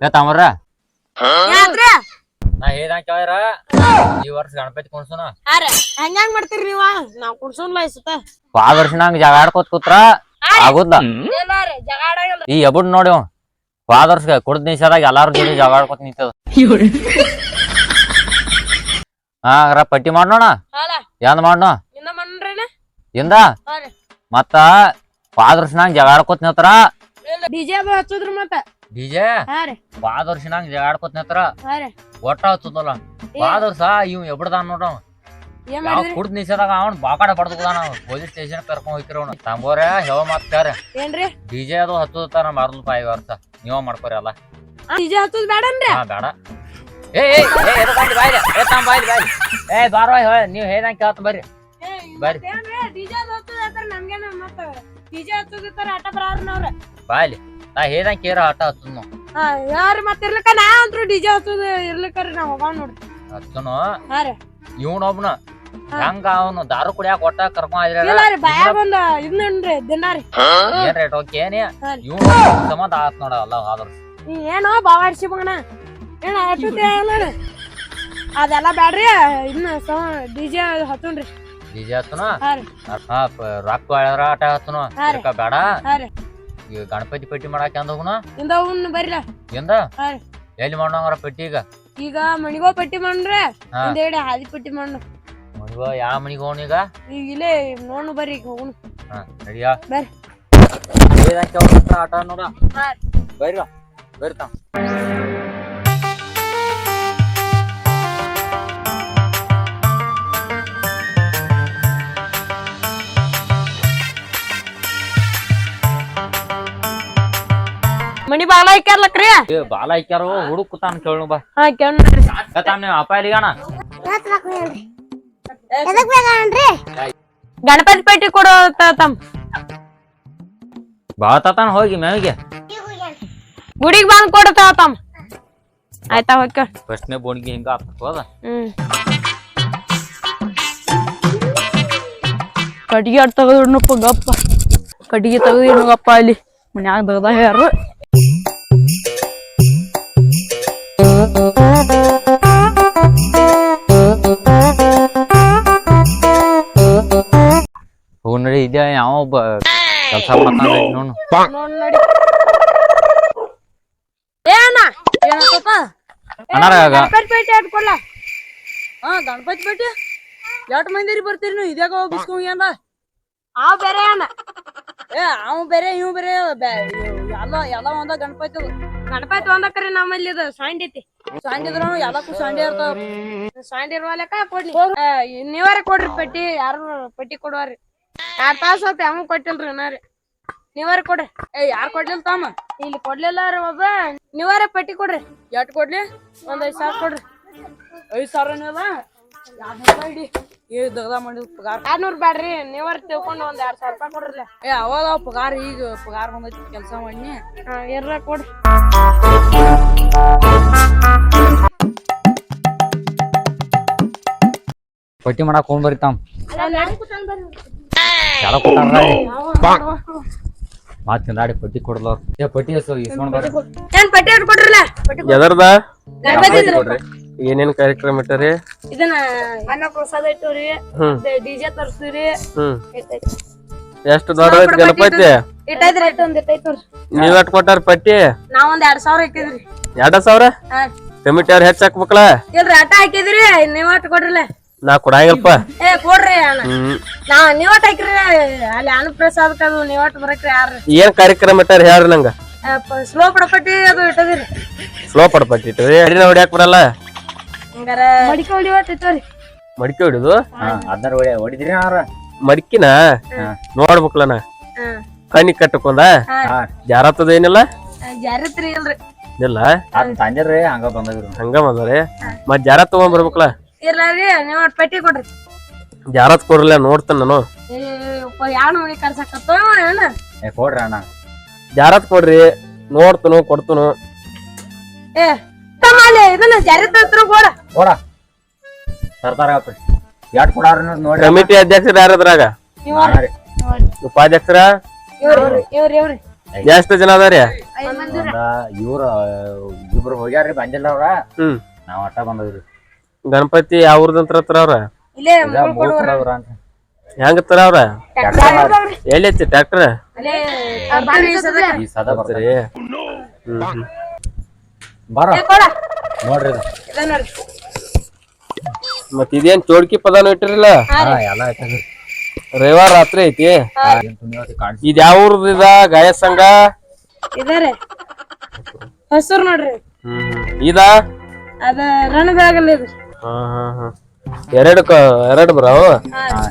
ಏ ತಮ್ಮರ ಯಾಕ್ರಿ ನಾ ಹೇಳ್ದಂಗ ಕೇಳ್ಯಾರ? ಈ ವರ್ಷ ಗಣಪತಿ ಕುಣ್ಸುನ. ಅರೆ ಹೆಂಗ್ ಮಾಡ್ತೀರಿ ನೀವ? ನಾವ್ ಕುಡ್ಸೋನ್ಲ ಇಸುತ್ತ ಬಾಳ ವರ್ಷ ನಂಗ್ ಜಗ ಆಡ್ಕೋತ ಕೂತ್ರ. ಆಗುದ್ಲ? ಇಲ್ಲ ರೀ ಜಗಾಡಂಗಿಲ್ಲ ಈ ಎಬುಡ್ ನೋಡಿ. ಹೋದ ವರ್ಷ ಕುಡ್ದ ನಿಷೇಧಾಗ ಎಲ್ಲಾರ ಜೊತೆ ಜಗ ಆಡ್ಕೋತ ನಿಂತದ. ಹಾ ಅಗ್ರ ಪಟ್ಟಿ ಮಾಡೋಣ ಹಾಲ. ಎಂದ್ ಮಾಡೋಣ ಇನ್ನ ಮನ್ರೇನ? ಇಂದ? ಮತ್ತ ಹೋದ ವರ್ಷ ನಂಗ ಜಗ ಆಡ್ಕೋತ ನಿಂತ್ರ. ಡಿಜೆ ಹಚ್ಚುದ್ರಿ ಮತ್ತ. ಡಿಜೆ ಹಾ ರೀ. ಹೋದ ವರ್ಷ ನಂಗ ಜಗ ಆಡ್ಕೋತ ನಿಂತ್ರ ಹಾ ರೀ. ಒಟ್ಟ ಹಚ್ಚುದಲ್ಲ ಹೋದ ವರ್ಷ ಇವ್ ಎಬಡ್ದಾನ ನೋಡ ಅವ. ಏನ್ ಯಾವ ಮಾಡಿದ್ರಿ? ಕುಡ್ದ ನಿಷೇಧಾಗ ಅವನ್ ಬಾಕಾಡ ಬಡ್ದುದಾನ ಪೊಲೀಸ್ ಸ್ಟೇಷನ್ ಕರ್ಕೊಂಡ್ ಹೋಯ್ತಿರ ಅವ್ನು. ತಂಬೋರೆ ಹೇವ ಮಾತಾರ ಏನ್ರಿ ಡಿಜೆ ಅದು ಹತ್ತುತ್ತಾರ ಮಾರ್ಲು ಪಾಯಿ ವರ್ಷ. ನೀವ ಮಾಡ್ಕೊರಿ ಅಲ್ಲ ಡಿಜೆ ಹಚ್ಚುದ್ ಬೇಡನ್ರಿ ಹಾ ಬೇಡ ಏ ಏ ಏ ಎದಕ್ ಬಂದಿ? ಬಾಯ್ಲಿ. ಏ ತಮ್ಮ ಬಾಯ್ಲಿ ಬಾಯ್ಲಿ. ಏ ಬಾರೋ ಹೇಳ. ನೀವ್ ಹೇಳ್ದಂಗ ಕೇಳ್ತ ಬರ್ರಿ. ಬರ್ರಿ. ಡಿಜೆ ಹಚ್ಚುದ ನಮ್ಗೇನ ಮತ್ತ ಡಿಜೆ ಹಚ್ಚುದಿತ್ತಾರ ಆಟ ಬರಾರ್ನವ್ರ ಬಾಯ್ಲಿ. ನಾ ಹೇಳ್ದಂಗ ಕೇರ ಆಟ ಹತ್ತನು ಯಾರು ಮತ್ತೆ ಇರ್ಲಿಕ್ಕ? ನಾ ಅಂತ್ರು ಡಿಜೆ ಹಚ್ಚುದ ಇರ್ಲಕರಿ ನಾ ಹೋಗಾವ್ ನೋಡ್ರಿ ಹತ್ತನು ಹಾ ರೀ. ಹಂಗ ಹಾ. ಹೆಂಗ ಅವನು ದಾರು ಕುಡಿಯಾಕ ಒಟ್ಟ ಕರ್ಕೊಂಡ್ ಇಲ್ಲ ರೀ ದಿನ ರೀ. ಏನ್ ರೇಟ್ ಓಕೆ ಏನೇ ಹಾ ರೀ. ಇವ್ನು ಸಂಬಂಧ ಆತ್ ನೋಡ ಅಲ್ಲ ಆದ್ರ. ನೀ ಏನೋ ಬಾವಾಡ್ಸಿ ಮಗನ. ಏನ ಹಚ್ಚುತ್ತೆ ಅಲ್ಲ ಅದೆಲ್ಲ ಬ್ಯಾಡ್ರಿ ಇನ್ನ ಸೌ ಡಿಜೆ ಡಿಜೆ ಹಚ್ಚನು ಹಾ ರೀ. ಹಾ ಪ- ರೊಕ್ಕ ಆಟ ಹತ್ತನು ಹಾ ರೀ. ಬೇಡ ಹಾ ರೀ. ಈಗ ಗಣಪತಿ ಪಟ್ಟಿ ಮಾಡಾಕ ಅಂದ ಇಂದ ಅವ್ನ ಬರ್ಲ ಎಂದ. ಎಲ್ಲಿ ಮಾಡೋಂಗಾರ ಪಟ್ಟಿ ಈಗ? ಈಗ ಮಣಿಗೋ ಪಟ್ಟಿ ಮಾಡ್ರೆ ಹಾ. ಹಿಂದೆಗಡೆ ಹಾದಿ ಪಟ್ಟಿ ಮಾಡು ಮನಿಗೋ ಯಾವ ಮನಿಗೆ ಹೋಗೋಣ ಈಗ? ಈಗ ಇಲ್ಲೇ ನೋಡು ಬರ್ರಿ ಈಗ ಹೋಗುಣ ಹಾ ನಡಿಯಾ. ಬರ್ರಿ. ಆಟ ನೋಡ? ಬರ್ರಿ ಬರ್ರಿ ತಮ್ಮ ಮಣಿ ಬಾಲ ಹಾಕ್ಯಾರ್ಲಕ್ರಿ ಏ ಬಾಲ ಹಾಕ್ಯಾರೋ ಹುಡುಕ್ ಕೂತಾನ ಕೇಳು ಬಾ ಹಾ ಕೇಳ್ರಿ ತಾನ ನೀವು ಅಪ್ಪ ಎಲ್ಲಿಗಾನ ಗಣಪತಿ ಪಟ್ಟಿ ಕೊಡೋ ತಮ್ಮ ಬಾಳ ತಾತಾನ ಹೋಗಿ ಮೇವಿಗೆ ಗುಡಿಗೆ ಬಂದ್ ಕೊಡ್ತಾವ ತಮ್ಮ ಆಯ್ತಾ ಹೋಗ್ಕ ಫಸ್ಟ್ನೇ ಬೋಣಿಗೆ ಹಿಂಗ ಆಗ್ತದ ಹ್ಮ್ ಕಟ್ಟಿಗೆ ಅಡ್ ತೆಗೆದಿಡ್ನಪ್ಪ ಗಪ್ಪ ಕಟ್ಟಿಗೆ ತೆಗೆದಿಡ್ನಪ್ಪ ಅಲ್ಲಿ ಮನ್ಯಾಗ ತೆಗ್ದ ಯಾರು ಹೋಗ್ ನೋಡಿ ಇದ್ಯಾ ಯಾವ ಒಬ್ಬ ಕೆಲಸ ಮಾಡತಾನ ನೋಡು. ನೋಡ್ ಅಣ್ಣಾರ ಆಗ ಗಣಪತಿ ಪೇಟೆ ಅಡ್ಕೊಲ್ಲ ಹಾ ಗಣಪತಿ ಪೇಟೆ. ಎಷ್ಟು ಮಂದಿರಿ ಬರ್ತೀರಿ ನೀವು? ಇದ್ಯಾಗ ಹೋಗಿಸ್ಕೊಂಡ್ ಅವ್ ಬೇರೆ ಅಣ್ಣ. ಏ ಅವ್ ಬೇರೆ ಇವ್ ಬೇರೆ ಎಲ್ಲ ಎಲ್ಲ ಒಂದ ಗಣಪತಿ. ಗಣಪತಿ ಒಂದಕ್ಕರಿ ನಮ್ಮಲ್ಲಿ ಇದು ಸಾಂಡ್ ಐತಿ. ಸಾಂಡ್ ಸಾಂಡಿ ಇರ್ತಾವ. ಸಾಂಡ್ ಇರುವಲ್ಲಕ ಕೊಡ್ಲಿ. ಏ, ನೀವಾರ ಕೊಡ್ರಿ ಪಟ್ಟಿ. ಯಾರು ಪಟ್ಟಿ ಕೊಡುವಾರಿ? ಯಾರ ತಾಸ ಆತ ಯಾವ ಕೊಟ್ಟಿಲ್ರಿ ಇನ್ನ ರೀ ನೀವಾರ ಕೊಡ್ರಿ. ಏ ಯಾರು ಕೊಡ್ಲಿಲ್ಲ ತಮ್ಮ? ಇಲ್ಲಿ ಕೊಡ್ಲಿಲ್ಲ ರೀ ಒಬ್ಬ. ನೀವಾರ ಪಟ್ಟಿ ಕೊಡ್ರಿ. ಎಟ್ ಕೊಡ್ಲಿ? ಒಂದ್ ಐದ್ ಸಾವಿರ ಕೊಡ್ರಿ. ಐದ್ ಸಾವಿರನಲ್ಲ ಇಡಿ. ಏ ದಗದ ಮಾಡಿದ ಪಗಾರ. ಆರ್ನೂರ್ ಬ್ಯಾಡ್ರಿ ನೀವರ್ ತಿಳ್ಕೊಂಡು ಒಂದ್ ಎರಡ್ ಸಾವಿರ ರೂಪಾಯಿ ಕೊಡ್ರಲ್ಲ ಏ ಅವಾಗ ಪಗಾರ ಈಗ ಪಗಾರ ಬಂದೈತಿ ಕೆಲಸ ಮಾಡಿ. ಎರ್ರ ಕೊಡ್ರಿ. ಪಟ್ಟಿ ಮಾಡಕ್ ಹೋಗ್ ಬರ್ರಿ ತಾಮ್. ಎಲ್ಲ ಕೊಟ್ಟಾರ ಮಾತ್ ತಿಂದಾಡಿ ಪಟ್ಟಿ ಕೊಡ್ಲವ್ರ ಏ ಪಟ್ಟಿ ಹೆಸರು ಇಸ್ಕೊಂಡ್ ಬರ್ರಿ. ಏನ್ ಪಟ್ಟಿ ಕೊಡ್ರಲ್ಲ? ಎದರ್ದ? ಗಣಪತಿ ಏನೇನ್ ಕಾರ್ಯಕ್ರಮ ಇಟ್ಟರಿ? ಇದನ್ನ ಅನ್ನ ಪ್ರಸಾದ ಇಟ್ಟವ್ರಿ ಹ್ಮ್. ಡಿಜೆ ತರ್ಸ್ತೀವ್ರಿ. ಹ್ಮ್. ಎಷ್ಟು ದೊಡ್ಡದೈತಿ ಗಣಪತಿ? ಇಟ್ಟೈತ್ರಿ ಇಟ್ಟು ಒಂದ್ ಇಟ್ಟೈತ್ ನೋಡ್ರಿ. ನೀವ್ ಎಷ್ಟ್ ಕೊಟ್ಟಾರ ಪಟ್ಟಿ? ನಾವ್ ಒಂದ್ ಎರಡ್ ಸಾವಿರ ಇಟ್ಟಿದ್ರಿ ಎರಡ ಸಾವಿರ? ಹಾ. ಕಮಿಟಿ ಅವ್ರ ಹೆಚ್ಚ್ ಹಾಕ್ಬೇಕಲ್ಲ? ಇಲ್ರಿ ಅಟ್ಟ ಹಾಕಿದ್ರಿ ನೀವ್ ಅಟ್ ಕೊಡ್ರಿಲ್ಲ ನಾ ಕೊಡಂಗಿಲ್ಪ. ಏ ಕೊಡ್ರಿ ಅಣ್ಣ. ಹ್ಮ್. ನಾ ನೀವ್ ಅಟ್ ಹಾಕಿರಿ ಅಲ್ಲಿ ಅನ್ನ ಪ್ರಸಾದಕ್ಕೆ ಅದು ನೀವ್ ಅಟ್ ಬರಕ್ರಿ ಯಾರ್ರಿ. ಏನ್ ಕಾರ್ಯಕ್ರಮ ಇಟ್ಟಾರ ಹೇಳ್ರಿ ನಂಗ? ಸ್ಲೋ ಪಡಪಟ್ಟಿ ಅದು ಇಟ್ಟದಿರಿ. ಸ್ಲೋ ಪಡಪಟ್ಟಿ ಇಟ್ರಿ ಅಡಿನ ಹೊಡ್ಯಾಕ್ ಬರಲ್ಲ? ಹಂಗಾರ ಮಡಿಕೆ ಹೊಡಿ ಒಟ್ಟು ಇಟ್ಟವ್ರಿ ಮಡಿಕೆ ಹೊಡಿದು? ಹಾ. ಅದನ್ನ ಹೊಡಿ ಹೊಡಿದ್ರಿ ಅವ್ರ. ಮಡಿಕಿನ? ಹಾ. ನೋಡ್ಬೇಕಲ್ಲ ಕಣ್ಣಿ ಕಟ್ಟಕೊಂದ ಹಾ. ಜಾರತ್ತದ ಏನಿಲ್ಲ? ಜಾರತ್ರಿ ಇಲ್ರಿ. ಇಲ್ಲ ಅದ್ ತಂದಿರ್ರಿ ಹಂಗ ಬಂದದ್ರಿ. ಹಂಗ ಬಂದವ್ರಿ ಮತ್ ಜಾರ ತಗೊಂಡ್ ಬರ್ಬೇಕಲ್ಲ ಇರ್ಲಾರಿ ನೀವ್ ಪಟ್ಟಿ ಕೊಡ್ರಿ. ಜಾರತ್ ಕೊಡ್ರಲ್ಲ ನೋಡ್ತಾನ ನಾನು. ಯಾರು ಮನಿ ಕರ್ಸಕತ್ತ ಏನ? ಏ ಕೊಡ್ರಿ ಅಣ್ಣ. ಜಾರತ್ ಕೊಡ್ರಿ. ನೋಡ್ತನು ಕೊಡ್ತನು. ಏ ಕೊಡಾರ ಕಮಿಟಿ ಅಧ್ಯಕ್ಷರ ಯಾರದ್ರಾಗ ಅದ್ರಾಗ? ಉಪಾಧ್ಯಕ್ಷರ? ಇವ್ರಿ ಇವ್ರಿ ಇವ್ರಿ. ಎಷ್ಟು ಜನ ಅದಾರಿ ಇವ್ರ ಇಬ್ರು ಹೋಗ್ಯಾರ್ರಿ ಬಂದಿಲ್ಲ ಅವ್ರ. ಹ್ಮ್. ನಾವ್ ಅಟ್ಟ ಬಂದ್ರಿ ಗಣಪತಿ ಯಾವ ಊರ್ದಂತ್ರ ಹತ್ರ ಅವ್ರ? ಹೆಂಗ ತರ ಅವ್ರ? ಎಲ್ಲಿ ಐತಿ ಟ್ರ್ಯಾಕ್ಟರ್ ಬರ. ನೋಡ್ರಿ. ಮತ್ ಇದೇನ್ ಚೋಡ್ಕಿ ಪದಾನು ಇಟ್ಟಿರಲ್ಲ ಎಲ್ಲ ರವಿವಾರ ರಾತ್ರಿ ಐತಿ. ಇದು ಯಾವ ಊರ್ದ ಇದ? ಗಾಯ ಸಂಘ? ಇದಾರೆ ಹಸೂರ್ ನೋಡ್ರಿ. ಹ್ಮ್. ಇದ? ಅದ ರನ್ ಇದು ಹಾ ಹಾ ಹಾ. ಎರಡು ಕ ಎರಡು ಬ್ರಾವು? ಹಾ.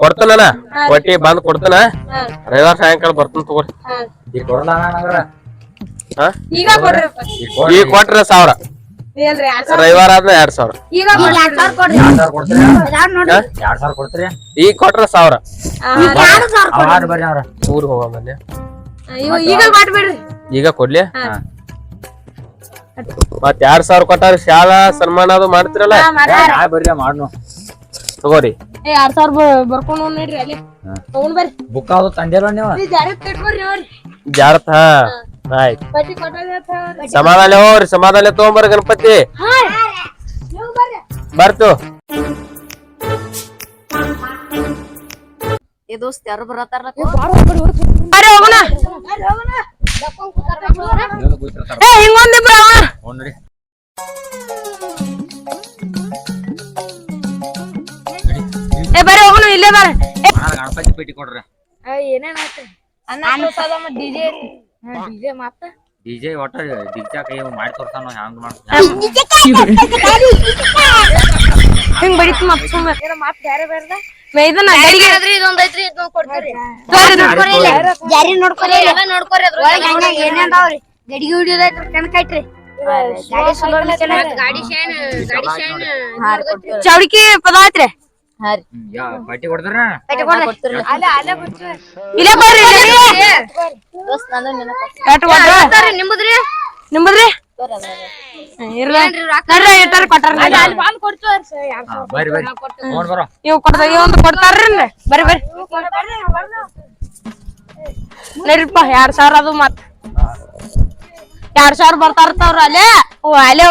ಕೊಡ್ತಾನ ಒಟ್ಟಿ ಬಂದ್ ಕೊಡ್ತಾನ. ರವಿವಾರ ಸಾಯಂಕಾಲ ಬರ್ತಾನ ತಗೋರಿ. ಈಗ ಹಾ? ಈಗ ಕೊಡ್ರಿ ಈಗ ಈಗ ಕೊಟ್ರ ಸಾವಿರ. ಹೇಳ್ರಿ ಎರಡ್ ಸಾವಿರ ರವಿವಾರ ಆದ್ಮೇಲೆ ಎರಡ್ ಸಾವಿರ. ಈಗ ಕೊಟ್ರೆ ಎರಡ್ ಸಾವಿರ ಕೊಡ್ತೀರಿ? ಈಗ ಕೊಟ್ರ ಸಾವಿರ. ಊರ್ ಹೋಗ ಮೊನ್ನೆ. ಈಗ ಮಾಡ್ಬಿಡ್ರಿ ಈಗ ಕೊಡ್ಲಿ? ಹಾ. ಮತ್ ಎರಡ್ ಸಾವಿರ ಕೊಟ್ಟಾರ ಶಾಲಾ ಸನ್ಮಾನ ಅದು ಮಾಡ್ತಿರಲ್ಲ. ಬರ್ರಿ ಮಾಡ್ನು. ತಗೋರಿ. ಏ ಎರಡ್ ಸಾವಿರ ಬರ್ಕೊಂಡು ನೋಡ್ರಿ ಅಲ್ಲಿ. ತಗೊಂಡ್ ಬರ್ರಿ. ಬುಕ್ ಅದು ತಂದಿಲ್ಲ ನೀವು? ಜಾರತ್ ಹಾ. ಆಯ್ತ್. ಸಮಾಧಾನ ಹೋಗ್ರಿ ಸಮಾಧಾನ ತಗೊಂಬರ ಗಣಪತಿ. ಬರ್ತು. ಏ ದೋಸ್ತ್ ಯಾರು ಬರತ್ತಾರ ಬರ್ರಿ ಹೋಗೋಣ. ಏ ಹಿಂಗೊಂದಿಬ್ರು ಏ ಬರ್ರಿ ಹೋಗೋಣ ಇಲ್ಲೇ ಬಾರ. ಗಣಪತಿ ಪೇಟಿ ಕೊಡ್ರಿ. ಏನೇನಾಯ್ತು ಅನ್ನ ಪ್ರಸಾದ ಡಿಜೆ ಡಿಜೆ ಮಾತ. ಡಿಜೆ ಒಟ್ಟ ಡಿಜೆ ಕೈ ಮಾಡಿ ತೋರ್ತಾನ ಹ್ಯಾಂಗ್ ಮಾಡ ಹಿಂಗ್ ಬಡಿತ್ ಮತ್ ಸುಮ್ಮನೆ ಏನೋ ಮಾತ್ ಬೇರೆ ಬೇರೆದ ಇದನ್ನ ಗಡಿಗೆ ಇದೊಂದ್ ಐತ್ರಿ ಇದೊಂದ್ ಕೊಡ್ತೀರಿ. ತೋರಿ ಇದು. ಜಾರಿ ನೋಡ್ಕೊರಿ? ಎಲ್ಲ ನೋಡ್ಕೊರಿ. ಅದ್ರ ಏನೇ ಅದಾವ್ರಿ ಗಡಿಗೆ ಹಿಡಿಯೋದೈತ್ರಿ ಕಣಕೈತ್ರಿ ಗಾಡಿ ಚಲೋ ಗಾಡಿ ಶೈನ್ ಗಾಡಿ ಶೈನ್ ಚೌಡಿಕಿ ಪದ ಐತ್ರಿ? ಪಟ್ಟಿ ಕೊಡ್ತಾರ? ಇಲ್ಲೇ ಬರ್ರಿ ಇಲ್ಲೇ. ಬರ್ರಿ. ಇವ್ ಕೊಡ್ತಾರ್ರಿ ಬರ್ರಿ ಬರ್ರಿ. ಎರಡ್ ಸಾವಿರ ಅದು ಮತ್. ಎರಡ್ ಸಾವಿರ ಬರ್ತಾರ್ತಾವ್ರ ಅಲ್ಲೇ. ಓ ಅಲ್ಲೇ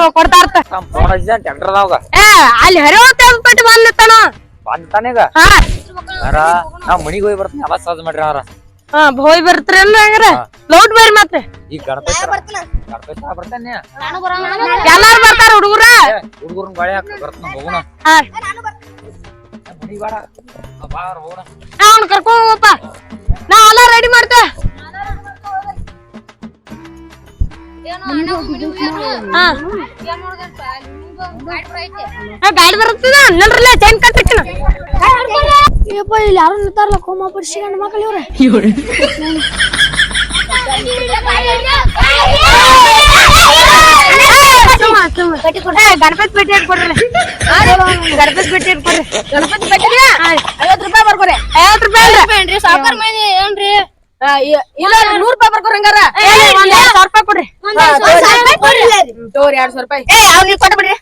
ಅಲ್ಲಿ ಹರಿವತ್ತ ಪಟ್ಟಿ ಬಂದಿತ್ತಾನ ಬಂದ್ ತಾನೇಗ ಹಾ. ಯಾರ? ನಾ ಮನಿಗ್ ಹೋಗಿ ಬರ್ತೀನಿ ಅವಾಗ ಸಾಜ್ ಮಾಡ್ರಿ ಅವ್ರ? ಹಾ ಹೋಯ್ ಬರ್ತೀರಿ ಅಲ್ಲ ಹಂಗಾರ. ಲೌಟ್ ಬರ್ರಿ ಮತ್ತೆ. ಈಗ ಗಣಪತಿ ಗಣಪತಿ ಬರ್ತಾನೆ. ಎಲ್ಲಾರು ಬರ್ತಾರ ಹುಡುಗರ? ಹುಡುಗರ್ನ ಬಾಳೆ ಹಾಕ ಬರ್ತಾನ ಹೋಗೋಣ. ಹಾ. ಮನಿಗ್ ಬೇಡ ಬಾರ ಹೋಗೋಣ. ಅವ್ನ ಕರ್ಕೊಂಡ್ ಹೋಗಪ್ಪ. ನಾ ಎಲ್ಲ ರೆಡಿ ಮಾಡ್ತೆ. ಗಾಡಿ ಬರ್ತದ ನಲ್ರಲ್ಲ ಚೈನ್ ಕಟ್ಟಿನ ಇಲ್ಲಿ ಯಾರು ನಿಂತಾರಲ್ಲ ಕೋಮ ಪಡಿಸಿ ಗಂಡ ಮಕ್ಕಳು ಇವ್ರೆ. ಗಣಪತಿ ಪೇಟೆ ಕೊಡ್ರಿ ಗಣಪತಿ ಪೇಟೆ ಕೊಡ್ರಿ ಗಣಪತಿ ಪೇಟೆ ಐವತ್ತು ರೂಪಾಯಿ ಬರ್ಕೊರಿ. ಐವತ್ತು ರೂಪಾಯಿ ಅಲ್ರಿ ಸಾವುಕಾರ ಮಂದಿ ಏನ್ರಿ? ಇಲ್ಲ ನೂರ್ ರೂಪಾಯಿ ಬರ್ಕೊರಿ ಹಂಗಾರ. ಒಂದ್ ಎರಡ್ ಸಾವಿರ ರೂಪಾಯಿ ಕೊಡ್ರಿ. ತೋರಿ. ಎರಡ್ ಸಾವಿರ ರೂಪಾಯಿ. ಏ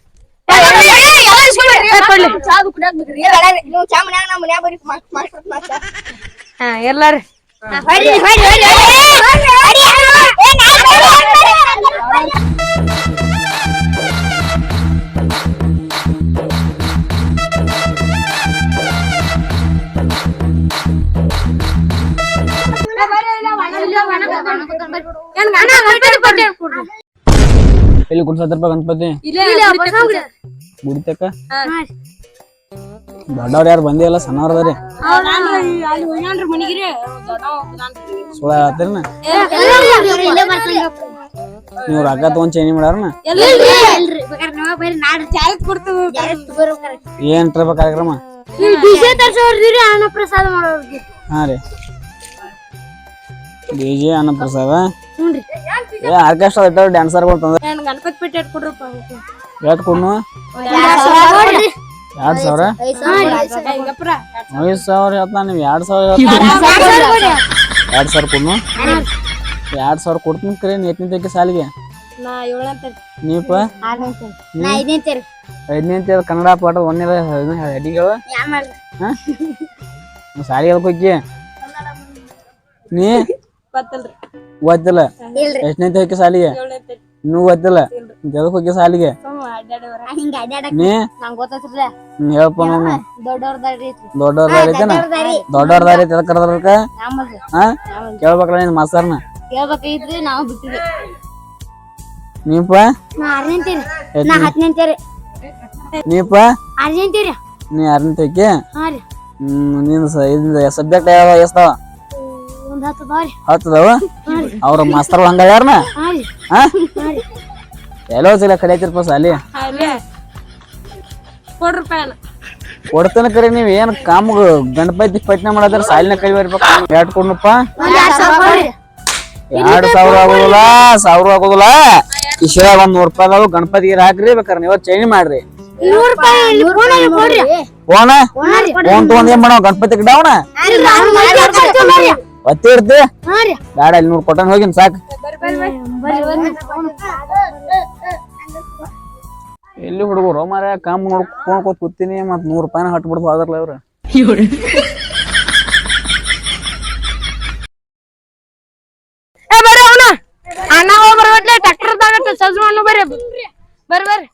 ಅವ್ರು ನೀವು ಕೊಟ್ಟು ಬಿಡ್ರಿ ಏ, ಕೊಡ್ಲಿ ಎಲ್ಲಿ ಕುಡ್ಸತ್ತಪ್ಪ ಗಣಪತಿ? ಗುಡಿತಕ್ಕ ದೊಡ್ಡವ್ರ ಯಾರು ಬಂದಿಲ್ಲ ಸಣ್ಣವ್ರ ಅದಾರಿ. ಸುಳ ನೀವು ರೊಕ್ಕ ತಗೊಂಡ್ ಚೇಂಜ್ ಮಾಡ್ಯಾರನ? ಏನ್ ಟ್ರಿಪ್ ಕಾರ್ಯಕ್ರಮ? ಹಾ ರೀ. ಬಿಜೆ ಅನ್ನ ಅನ್ನಪ್ರಸಾದ? ಏ ಆರ್ಕೆಸ್ಟ್ರಾ ಇಟ್ಟಾರ ಡ್ಯಾನ್ಸರ್ ತಂದ. ಗಣಪತಿ ಪೇಟೆ ಕೊಡ್ರಪ್ಪ ಎಷ್ಟು ಕೊಡ್ನು? ಎರಡ್ ಸಾವಿರ ಐದು ಸಾವಿರ ಹೇಳ್ತಾ ನೀವು ಎರಡ್ ಸಾವಿರ ಎರಡ್ ಸಾವಿರ ಕೊಡ್ನು? ಎರಡ್ ಸಾವಿರ ಕೊಡ್ತೀನಿ ಕರೆ ಎತ್ತನೇ ಸಾಲಿಗೆ. ನಾ ಏಳನೇ ನೀಪ ನಾ? ಐದನೇ ಅಂತ ಕನ್ನಡ ಪಾಠ ಒಂದೇ ಅಡಿಗಳು ಸಾಲಿಗೆ ಹೋಗಿ. ನೀ? ಗೊತ್ತಲ್ರಿ. ಇಲ್ರಿ. ಎಷ್ಟನೇ ಹೋಗಿ ಸಾಲಿಗೆ? ನೀವು ಇನ್ನೂ ಗೊತ್ತಿಲ್ಲ ಎದಕ್ ಹೋಗಿ ಸಾಲಿಗೆ ನೀ? ನಂಗ್ ಗೊತ್ತೈತ್ರಲ್ಲ ಹ್ಮ್, ಹೇಳ್ಪ ನಾನು. ದೊಡ್ಡವ್ರ ದಾರಿ ಐತೆನ? ದೊಡ್ಡವ್ರ ದಾರಿ. ಐತೆ ಕರೆದ್ರಕ ಹಾ? ಕೇಳ್ಬೇಕಲ್ಲ ನಿನ್ ಮಾಸ್ತರ್ನ? ಕೇಳ್ಬೇಕೈತ್ರಿ ನಾವು ಬಿಟ್ಟಿವಿ. ನೀಪ ನೀಪ ನೀ ರೀ. ಹ್ಮ್ ನೀನ್ ಸಬ್ಜೆಕ್ಟ್ ಯಾವ ಎಷ್ಟಾವ ಒಂದ್ ಹತ್ತು ಅದಾವ್ರಿ ಹತ್ತದವ? ಅವ್ರ ಮಾಸ್ತರ್ ಹಂಗ ಯಾರನ ಹಾ ರೀ ಹಾ ಎಲ್ಲೋ ಸಲ ಕಲಿಯತಿರ್ಪ ಸಾಲಿ ಕೊಡ್ತೇನೆ ಕರಿ ಕರೆ ನೀವ್ ಏನ್ ಕಾಮ ಗಣಪತಿ ಪಟ್ನೆ ಮಾಡದ್ರ ಸಾಲಿನ ಕೈ ಬರ್ಬೇಕು ಎರಡ್ ಕೊಡ್ನಪ್ಪ. ಎರಡು ಸಾವಿರ ಆಗೋದಿಲ್ಲ ಸಾವಿರ ಆಗೋದಿಲ್ಲ. ಕಿಶೆದಾಗ ಒಂದ್ ನೂರ್ ರೂಪಾಯಿ ಗಣಪತಿ ಗಣಪತಿಗೆ ಹಾಕ್ರಿ ಬೇಕಾರೆ ನೀವ್ ಚೈನಿ ಮಾಡ್ರಿ. Phone phone? ತಗೊಂಡ್ ಏನ್ ಮಾಡೋ ಗಣಪತಿ ಡೌನ ಒತ್ತಿ ಇರ್ತಿ? ಬೇಡ ಬ್ಯಾಡ ಇಲ್ಲಿ ನೋಡಿ ಕೊಟ್ಟನ್ ಹೋಗಿನ್ ಸಾಕು. ಎಲ್ಲಿ ಹುಡುಗರು? ಮಾರ ಕಾಮ್ ನೋಡ್ಕೊಂಡ್ ಕೂತ್ ಕೂತೀನಿ ಮತ್ ನೂರ್ ರೂಪಾಯಿನ ಹಟ್ಬಿಡ್ದು ಹೋದ್ರಲ್ಲ ಇವ್ರ ಏ ಬರ್ರಿ ಅವನ. ಅಣ್ಣ ಹೋಗ್ಬರ್ಬೇಟ್ಲೆ ಟ್ರ್ಯಾಕ್ಟರ್ ತಾಗತ್ತೆ ಸಜ್ಜು ಬರ್ರಿ. ಬರ್ರಿ ಬರ್ರಿ.